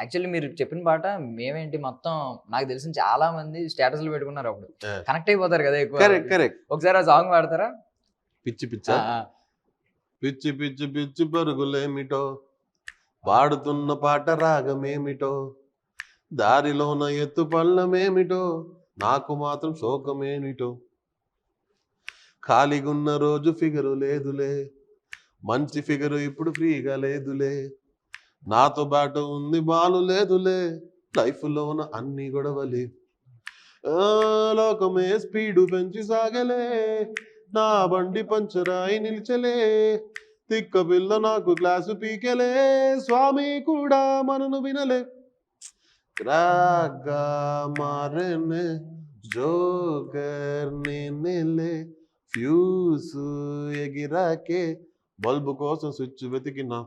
Actually మీరు చెప్పిన పాట మేమేంటి మొత్తం నాకు తెలిసిన చాలా మంది స్టేటస్లు పెట్టుకున్నారు అప్పుడు. కనెక్ట్ అయిపోతారు కదా ఎక్కువ. ఒకసారి ఆ సాంగ్ పాడతారా? పిచ్చి పిచ్చ. పిచ్చి పిచ్చి పిచ్చి పరుగులేమిటో? పాడుతున్న పాట రాగమేమిటో? దారిలోన ఎత్తు పళ్ళమేమిటో? నాకు మాత్రం శోకమేమిటో ఖాళీగున్న రోజు ఫిగరు లేదులే. మంచి ఫిగరు ఇప్పుడు ఫ్రీగా లేదులే. నాతో పాటు ఉంది బాలు లేదులే. లైఫ్లోన అన్ని గొడవలే. లోకమే స్పీడు పెంచి సాగలే. నా బండి పంచరాయి నిలిచలే. తిక్క పిల్ల నాకు గ్లాసు పీకెలే. స్వామి కూడా మనను వినలే. రాగా మారనే జోకర్ నేనేలే ఫ్యూస్ ఎగిరాకే బల్బు కోసం స్విచ్ వెతికినా.